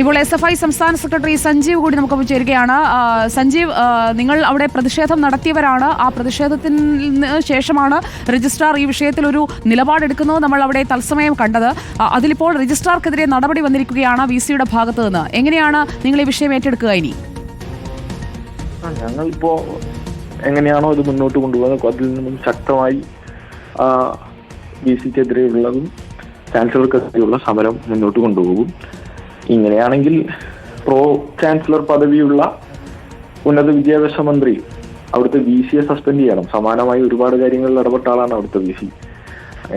ഇപ്പോൾ S F I സംസ്ഥാന secretary Sanjeev കൂടി നമുക്ക് ചേരുകയാണ്. സഞ്ജീവ് നിങ്ങൾ അവിടെ പ്രതിഷേധം നടത്തിയവരാണ്. ആ പ്രതിഷേധത്തിന് ശേഷമാണ് രജിസ്ട്രാർ ഈ വിഷയത്തിൽ ഒരു നിലപാടെടുക്കുന്നത് നമ്മൾ അവിടെ തത്സമയം കണ്ടത്. അതിലിപ്പോൾ രജിസ്ട്രാർക്കെതിരെ നടപടി വന്നിരിക്കുകയാണ് വി സിയുടെ ഭാഗത്ത് നിന്ന്. എങ്ങനെയാണ് നിങ്ങൾ ഈ വിഷയം ഏറ്റെടുക്കുക ഇനി? ഞങ്ങളിപ്പോ എങ്ങനെയാണോ ഇത് മുന്നോട്ട് കൊണ്ടുപോകുന്നത് അതിൽ നിന്നും ശക്തമായി ബി സിക്കെതിരെയുള്ളതും ചാൻസലർക്കെതിരെയുള്ള സമരം മുന്നോട്ട് കൊണ്ടുപോകും. ഇങ്ങനെയാണെങ്കിൽ പ്രോ ചാൻസലർ പദവിയുള്ള ഉന്നത വിദ്യാഭ്യാസ മന്ത്രി അവിടുത്തെ വി സിയെ സസ്പെൻഡ് ചെയ്യണം. സമാനമായി ഒരുപാട് കാര്യങ്ങളിൽ ഇടപെട്ട ആളാണ് അവിടുത്തെ വി സി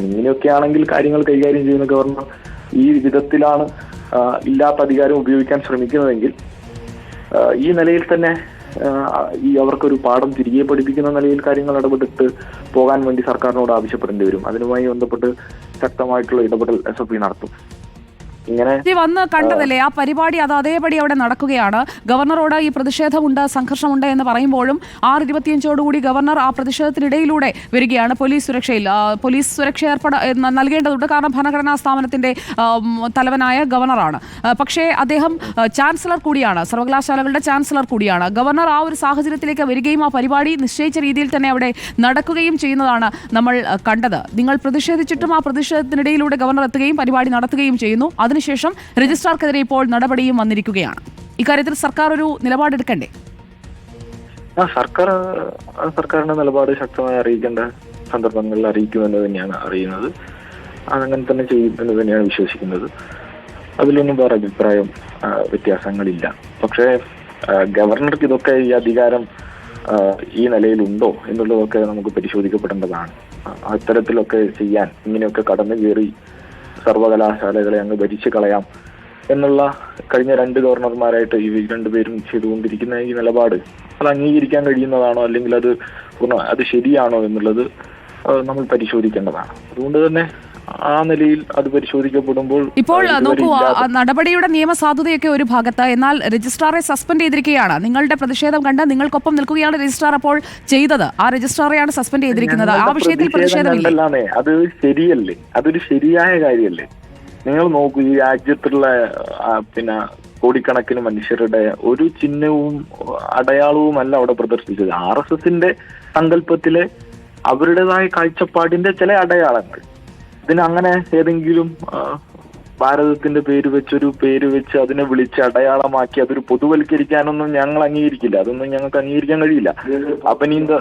ഇങ്ങനെയൊക്കെ ആണെങ്കിൽ കാര്യങ്ങൾ കൈകാര്യം ചെയ്യുന്ന ഗവർണർ ഈ വിധത്തിലാണ് ഇല്ലാത്ത അധികാരം ഉപയോഗിക്കാൻ ശ്രമിക്കുന്നതെങ്കിൽ ഈ നിലയിൽ തന്നെ ഈ അവർക്കൊരു പാഠം തിരികെ പഠിപ്പിക്കുന്ന നിലയിൽ കാര്യങ്ങൾ ഇടപെട്ടിട്ട് പോകാൻ വേണ്ടി സർക്കാരിനോട് ആവശ്യപ്പെടേണ്ടി വരും. അതിനുമായി ബന്ധപ്പെട്ട് ശക്തമായിട്ടുള്ള ഇടപെടൽ എസ് എഫ് നടത്തും. വന്ന് കണ്ടതല്ലേ ആ പരിപാടി അത് അതേപടി അവിടെ നടക്കുകയാണ്. ഗവർണറോട് ഈ പ്രതിഷേധമുണ്ട് സംഘർഷമുണ്ട് എന്ന് പറയുമ്പോഴും ആറ് ഇരുപത്തിയഞ്ചോടുകൂടി ഗവർണർ ആ പ്രതിഷേധത്തിനിടയിലൂടെ വരികയാണ്. പോലീസ് സുരക്ഷയിൽ പോലീസ് സുരക്ഷ ഏർപ്പെട നൽകേണ്ടതുണ്ട്. കാരണം ഭരണഘടനാ സ്ഥാപനത്തിന്റെ തലവനായ ഗവർണറാണ്. പക്ഷേ അദ്ദേഹം ചാൻസലർ കൂടിയാണ് സർവകലാശാലകളുടെ ചാൻസലർ കൂടിയാണ്. ഗവർണർ ആ ഒരു സാഹചര്യത്തിലേക്ക് വരികയും ആ പരിപാടി നിശ്ചയിച്ച രീതിയിൽ തന്നെ അവിടെ നടക്കുകയും ചെയ്യുന്നതാണ് നമ്മൾ കണ്ടത്. നിങ്ങൾ പ്രതിഷേധിച്ചിട്ടും ആ പ്രതിഷേധത്തിനിടയിലൂടെ ഗവർണർ എത്തുകയും പരിപാടി നടത്തുകയും ചെയ്യുന്നു. അതിനുശേഷം രജിസ്ട്രാർക്കെതിരെ ഇപ്പോൾ നടപടിയും വന്നിരിക്കുകയാണ്. ഇക്കാര്യത്തിൽ സർക്കാർ ഒരു നിലപാടെടുക്കണ്ടേ ആ സർക്കാർ സർക്കാരിന്റെ നിലപാട് ശക്തമായി അറിയിക്കേണ്ട സന്ദർഭങ്ങളിൽ അറിയിക്കുമെന്ന് തന്നെയാണ് അറിയുന്നത്. അതങ്ങനെ തന്നെ ചെയ്യുമെന്ന് തന്നെയാണ് വിശ്വസിക്കുന്നത്. അതിലൊന്നും വേറെ അഭിപ്രായം വ്യത്യാസങ്ങളില്ല. പക്ഷേ ഗവർണർക്ക് ഇതൊക്കെ ഈ അധികാരം ഈ നിലയിലുണ്ടോ എന്നുള്ളതൊക്കെ നമുക്ക് പരിശോധിക്കപ്പെടേണ്ടതാണ്. അത്തരത്തിലൊക്കെ ചെയ്യാൻ ഇങ്ങനെയൊക്കെ കടന്നു കയറി സർവകലാശാലകളെ അങ്ങ് ഭരിച്ചു കളയാം എന്നുള്ള കഴിഞ്ഞ രണ്ട് ഗവർണർമാരായിട്ട് ഈ രണ്ടുപേരും ചെയ്തുകൊണ്ടിരിക്കുന്ന ഈ നിലപാട് അത് അംഗീകരിക്കാൻ കഴിയുന്നതാണോ അല്ലെങ്കിൽ അത് അത് ശരിയാണോ എന്നുള്ളത് നമ്മൾ പരിശോധിക്കേണ്ടതാണ്. അതുകൊണ്ട് തന്നെ ആ നിലയിൽ അത് പരിശോധിക്കപ്പെടുമ്പോൾ ഇപ്പോൾ നോക്കൂ നടപടിയുടെ നിയമസാധുതയൊക്കെ ഒരു ഭാഗത്ത് എന്നാൽ രജിസ്ട്രാറെ സസ്പെൻഡ് ചെയ്തിരിക്കുകയാണ്. നിങ്ങളുടെ പ്രതിഷേധം കണ്ട് നിങ്ങൾക്കൊപ്പം നിൽക്കുകയാണ് രജിസ്ട്രാർ അപ്പോൾ ചെയ്തത്. ആ രജിസ്ട്രാറെയാണ് സസ്പെൻഡ് ചെയ്തിരിക്കുന്നത്. ആ വിഷയത്തിൽ പ്രതിഷേധം പ്രതിഷേധമില്ല അത് ശരിയല്ലേ? അതൊരു ശരിയായ കാര്യമല്ലേ? നിങ്ങൾ നോക്കൂ ഈ രാജ്യത്തുള്ള പിന്നെ കോടിക്കണക്കിന് മനുഷ്യരുടെ ഒരു ചിഹ്നവും അടയാളവും അല്ല അവിടെ പ്രദർശിപ്പിച്ചത്. ആർ എസ് എസിന്റെ സങ്കല്പത്തിലെ അവരുടേതായ കാഴ്ചപ്പാടിന്റെ ചില അടയാളങ്ങൾ. ഇതിന് അങ്ങനെ ഏതെങ്കിലും ഭാരതത്തിന്റെ പേര് വെച്ചൊരു പേര് വെച്ച് അതിനെ വിളിച്ച് അടയാളമാക്കി അതൊരു പൊതുവൽക്കരിക്കാനൊന്നും ഞങ്ങൾ അംഗീകരിക്കില്ല. അതൊന്നും ഞങ്ങൾക്ക് അംഗീകരിക്കാൻ കഴിയില്ല. അപനീന്ദ്ര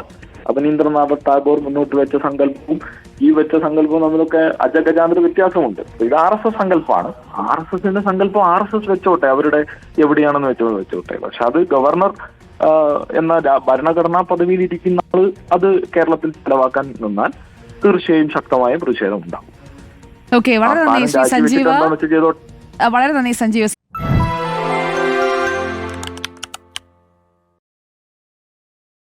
അപനീന്ദ്രനാഥ ടാഗോർ മുന്നോട്ട് വെച്ച സങ്കല്പവും ഈ വെച്ച സങ്കല്പവും തമ്മിലൊക്കെ അജഗജാന്തര വ്യത്യാസമുണ്ട്. ഇത് ആർ എസ് എസ് സങ്കല്പമാണ്. ആർ എസ് എസിന്റെ സങ്കല്പം ആർ എസ് എസ് വെച്ചോട്ടെ അവരുടെ എവിടെയാണെന്ന് വെച്ചോ വെച്ചോട്ടെ. പക്ഷെ അത് ഗവർണർ എന്ന ഭരണഘടനാ പദവിയിൽ ഇരിക്കുന്ന ആൾ അത് കേരളത്തിൽ ചെലവാക്കാൻ നിന്നാൽ തീർച്ചയായും ശക്തമായ പ്രതിഷേധം ഉണ്ടാവും ഓക്കെ വളരെ നന്ദി ശ്രീ സഞ്ജീവ്. വളരെ നന്ദി സഞ്ജീവ്.